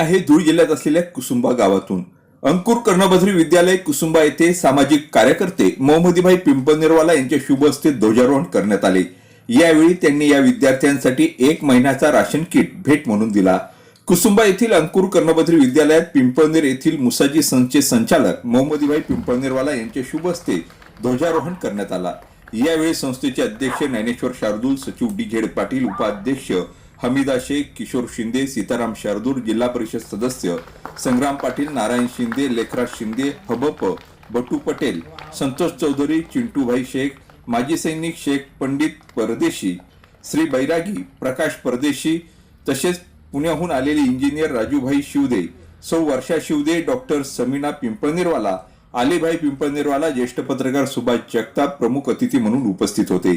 आहे धूळ जिल्ह्यात असलेल्या कुसुंबा गावातून. अंकुर कर्णबद्री विद्यालय कुसुंबा येथे सामाजिक कार्यकर्ते मोहम्मदीभाई पिंपळनेरवाला यांच्या शुभ हस्ते ध्वजारोहण करण्यात आले. यावेळी त्यांनी या विद्यार्थ्यांसाठी एक महिन्याचा राशन किट भेट म्हणून दिला. कुसुंबा येथील अंकुर कर्णबद्री विद्यालयात पिंपळनेर येथील मुसाजी संघचे संचालक मोहम्मदीभाई पिंपळनेरवाला यांच्या शुभ हस्ते ध्वजारोहण करण्यात आला. यावेळी संस्थेचे अध्यक्ष ज्ञानेश्वर शार्दूल सचिव डी झेड पाटील उपाध्यक्ष हमीदा शेख किशोर शिंदे सीताराम शार्दूर जिल्हा परिषद सदस्य संग्राम पाटील नारायण शिंदे लेखराज शिंदे हबप बटू पटेल संतोष चौधरी चिंटूभाई शेख माजी सैनिक शेख पंडित परदेशी श्री बैरागी प्रकाश परदेशी तसेच पुण्याहून आलेले इंजिनियर राजूभाई शिवदे सौ वर्षा शिवदे डॉक्टर समीना पिंपळनेरवाला आलेभाई पिंपळनेरवाला ज्येष्ठ पत्रकार सुभाष जगताप प्रमुख अतिथी म्हणून उपस्थित होते.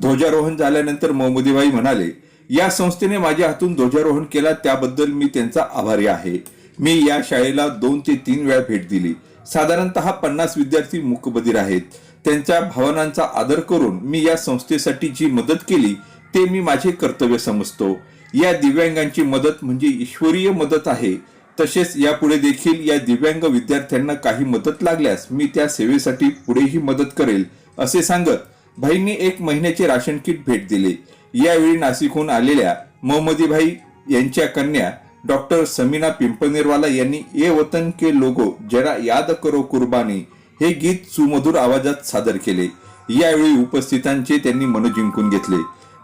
ध्वजारोहण झाल्यानंतर मोहम्मदीभाई म्हणाले या संस्थेने माझ्या हातून ध्वजारोहण केला त्याबद्दल मी त्यांचा आभारी आहे. मी या शाळेला दोन ते तीन वेळा भेट दिली. साधारणतः पन्नास विद्यार्थी मुकबधीर आहेत. त्यांच्या भावनांचा आदर करून मी या संस्थेसाठी जी मदत केली ते मी माझे कर्तव्य समजतो. या दिव्यांगांची मदत म्हणजे ईश्वरीय मदत आहे. तसेच यापुढे देखील या दिव्यांग विद्यार्थ्यांना काही मदत लागल्यास मी त्या सेवेसाठी पुढेही मदत करेल असे सांगत भाईंनी एक महिन्याचे राशन किट भेट दिले. यावेळी नाशिकहून आलेल्या मोहम्मदीभाई यांच्या कन्या डॉक्टर समीना पिंपनेरवाला यांनी ए वतन के लोगो जरा याद करो कुर्बानी हे गीत सुमधुर आवाजात सादर केले. यावेळी उपस्थितांचे त्यांनी मन जिंकून घेतले.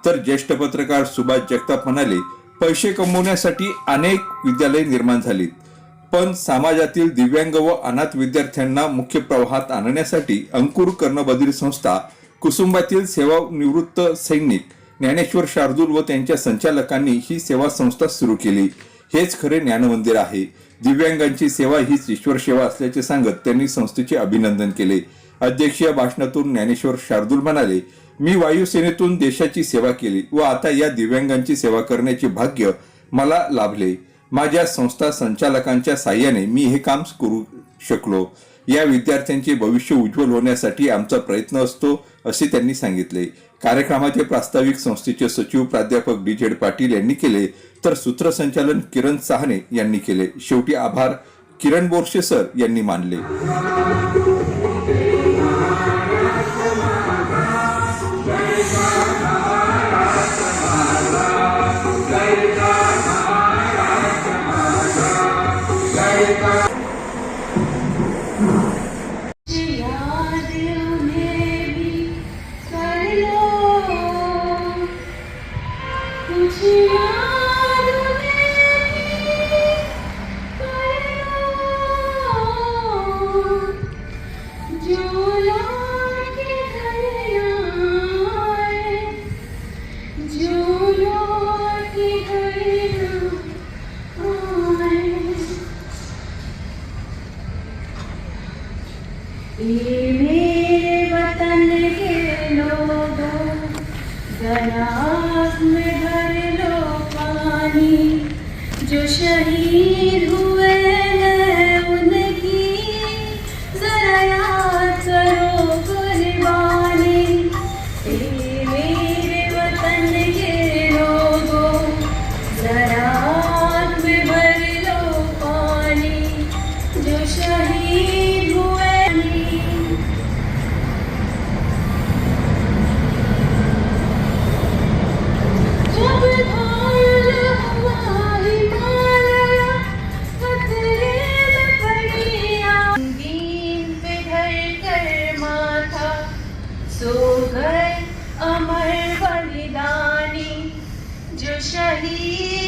तर ज्येष्ठ पत्रकार सुभाष जगताप म्हणाले पैसे कमवण्यासाठी अनेक विद्यालय निर्माण झालीत. पण समाजातील दिव्यांग व अनाथ विद्यार्थ्यांना मुख्य प्रवाहात आणण्यासाठी अंकुर कर्णबधीर संस्था कुसुंबातील सेवानिवृत्त सैनिक ज्ञानेश्वर शार्दूल व त्यांच्या संचालकांनी ही सेवा संस्था सुरू केली. हेच खरे ज्ञानमंदिर आहे. दिव्यांगांची सेवा हीच ईश्वर सेवा असल्याचे सांगत त्यांनी संस्थेचे अभिनंदन केले. अध्यक्षीय भाषणातून ज्ञानेश्वर शार्दूल म्हणाले मी वायुसेनेतून देशाची सेवा केली व आता या दिव्यांगांची सेवा करण्याचे भाग्य मला लाभले. माझ्या संस्था संचालकांच्या साह्याने मी हे काम करू शकलो. या विद्यार्थ्यांचे भविष्य उज्ज्वल होण्यासाठी आमचा प्रयत्न असतो असे त्यांनी सांगितले. कार्यक्रमाचे प्रास्ताविक संस्थेचे सचिव प्राध्यापक डी झेड पाटील यांनी केले तर सूत्रसंचालन किरण सहाने यांनी केले. शेवटी आभार किरण बोरशे सर यांनी मानले. वतन के लोगों जरा आँख में भर लो पानी जो शहीद हुए जो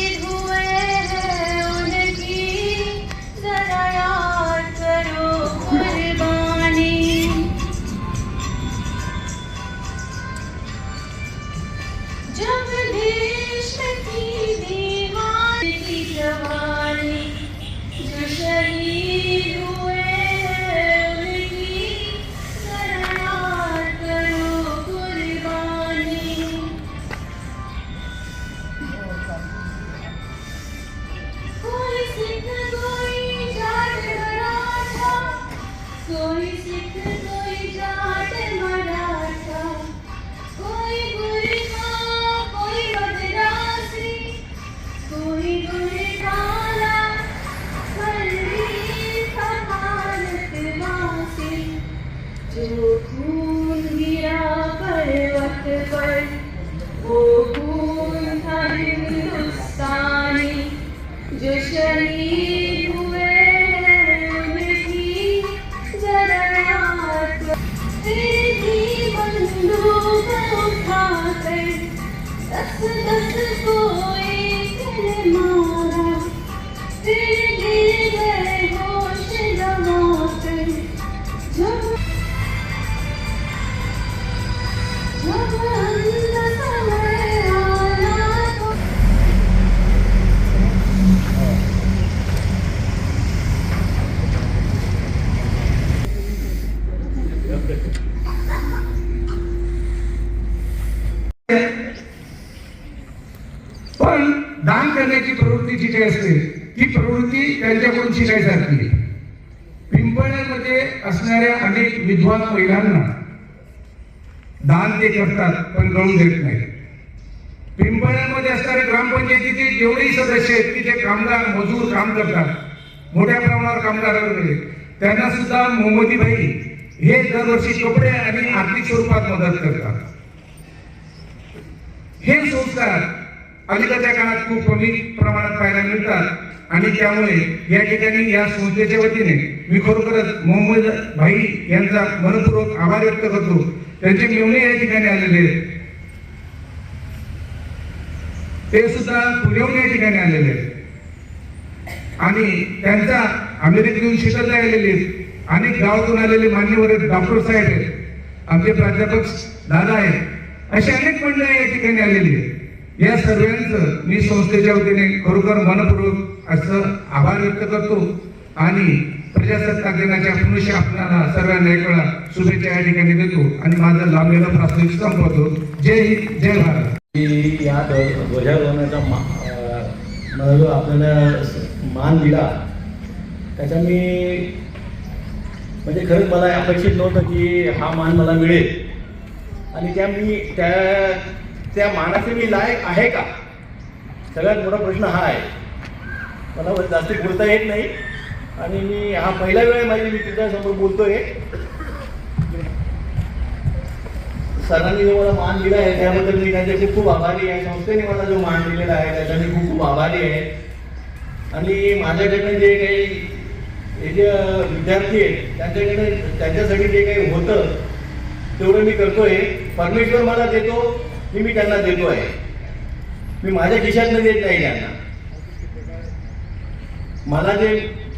पण दान करण्याची प्रवृत्ती जी काही असते त्यांच्याकडून शिकायसारखी आहे. पिंपळ्यामध्ये असणाऱ्या अनेक विद्वान महिलांना दान ते करतात पण गळून देत नाही पिंपळ्यामध्ये असणारे ग्रामपंचायतीचे जेवढेही सदस्य आहेत की जे कामगार मजूर काम करतात. मोठ्या प्रमाणावर कामगार वगैरे त्यांना सुद्धा मोहम्मदीबाई हे दरवर्षी कपडे आणि आर्थिक स्वरूपात मदत करतात. हे संस्कार अलीकडच्या काळात खूप कमी प्रमाणात पाहायला मिळतात. आणि त्यामुळे या ठिकाणी या संस्थेच्या वतीने मी खरोखरच मोहम्मद भाई यांचा मनपूर्वक आभार व्यक्त करतो. त्यांचे मेवणे या ठिकाणी आलेले आहेत. ते सुद्धा पुण्याहून या ठिकाणी आलेले आहेत. आणि त्यांचा अमेरिकेतून शिकत आलेले आहेत. अनेक गावातून आलेले मान्यवर आहेत डॉक्टर साहेब आहेत. आमचे प्राध्यापक दादा आहेत. अशी अनेक मंडळी या ठिकाणी आलेली आहेत. या सर्वांचं मी संस्थेच्या वतीने खरोखर मनपूर्वक असं आभार व्यक्त करतो आणि प्रजासत्ताक दिनाच्या पुरुष आपल्याला सर्वांना एक वेळा शुभेच्छा या ठिकाणी देतो आणि माझं लांबलेलं प्राथमिक संपवतो. जय हिंद जय भारत. की या ध्वजारोहणाचा मा जो आपल्याला मान दिला. त्याचा मी म्हणजे खरंच मला अपेक्षित नव्हतं की हा मान मला मिळेल. आणि त्या मी त्या त्या मानाचे मी लायक आहे का? सगळ्यात मोठा प्रश्न हा आहे. मला जास्त बोलता येत नाही. आणि मी हा पहिला वेळ माझी मी तुझ्यासमोर बोलतोय. सरांनी जो मला मान दिला आहे त्याबद्दल मी त्यांच्याशी खूप खूप आभारी आहे. संस्थेने मला जो मान दिलेला आहे त्याचा मी खूप खूप आभारी आहे. आणि माझ्याकडनं जे काही हे जे विद्यार्थी आहेत त्यांच्याकडे त्यांच्यासाठी जे काही होतं तेवढं मी करतोय. परमेश्वर मला देतो. हे मी त्यांना देतो आहे मी माझ्या खिशातनं देत नाही त्यांना. मला जे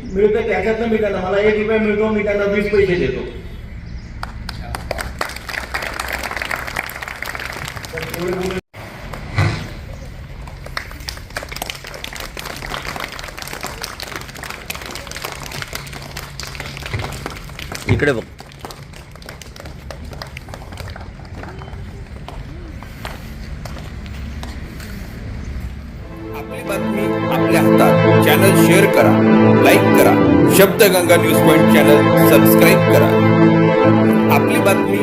मिळतं त्याच्यातनं मी त्यांना मला एक रुपया मिळतो मी त्यांना वीस पैसे देतो. इकडे बघ. Shabdganga news point channel subscribe करा. आपली बातमी